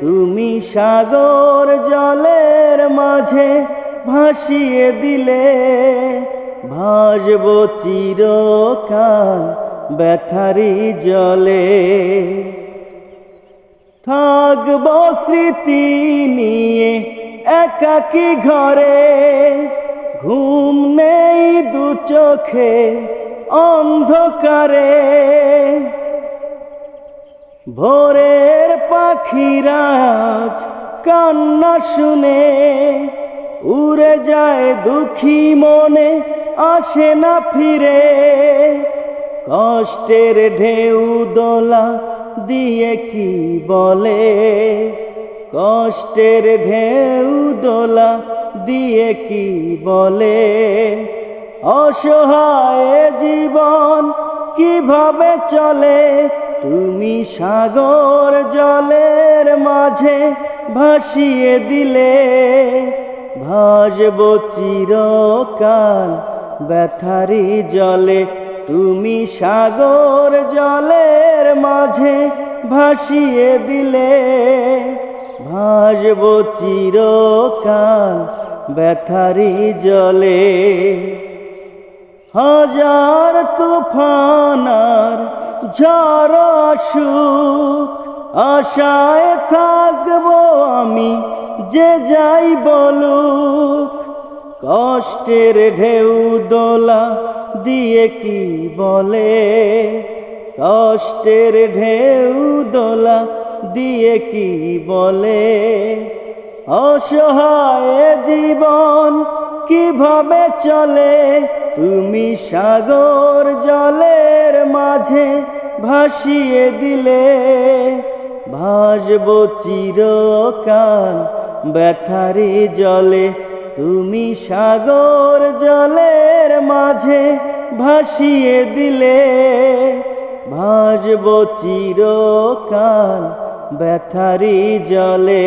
তুমি সাগর জলের মাঝে ভাসিয়ে দিলে, ভাসব চিরকাল ব্যথারি জলে। থাকব স্মৃতি নিয়ে একাকি ঘরে, ঘুম নেই দু চোখে অন্ধকারে। ভোরের পাখিরাজ কান্না শুনে উড়ে যায় দুঃখী মনে, আসে না ফিরে। কষ্টের ঢেউ দোলা দিয়ে কি বলে? কষ্টের ঢেউ দোলা দিয়ে কি বলে? অসহায় জীবন কীভাবে চলে? তুমি সাগর জলের মাঝে ভাসিয়ে দিলে, ভাসব চিরকাল ব্যথারি জলে। তুমি সাগর জলের মাঝে ভাসিয়ে দিলে, ভাসব চিরকাল ব্যথারি জলে। হাজার তুফানার আসুক আশায় থাকব আমি, যে যাই বলুক। কষ্টের ঢেউ দোলা দিয়ে কি বলে? কষ্টের ঢেউ দোলা দিয়ে কি বলে? অসহায় জীবন কীভাবে চলে? তুমি সাগর জলের মাঝে ভাসিয়ে দিলে, ভাসব চিরকাল ব্যথারি জলে। তুমি সাগর জলের মাঝে ভাসিয়ে দিলে, ভাসব চিরকাল ব্যথারি জলে।